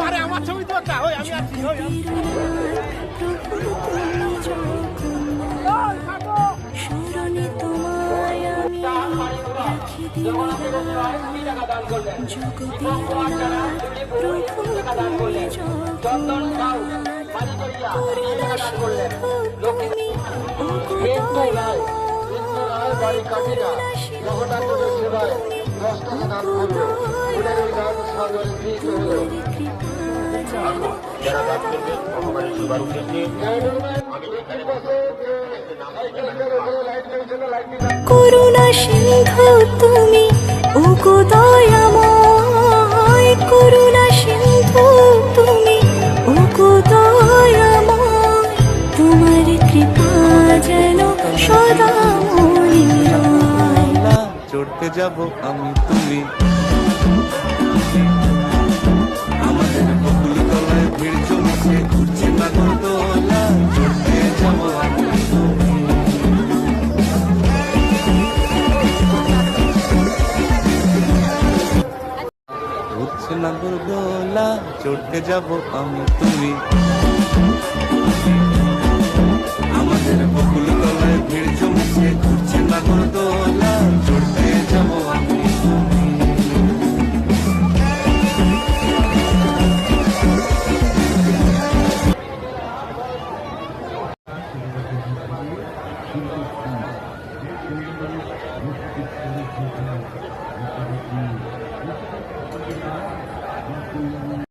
আরে আমার ছবি তো একটা ওই আমি আছি ওই করুণা সিন্ধু তুমি ওগো দয়াময় চড়তে যাব আমি তুমি। আমাদের বকুল তলায় ভিড় জমেছে, ঘুরছে নাগরদোলা চড়তে যাব আমি তুমি। আমাদের বকুল তলায় ভিড় জমেছে, ঘুরছে Thank you.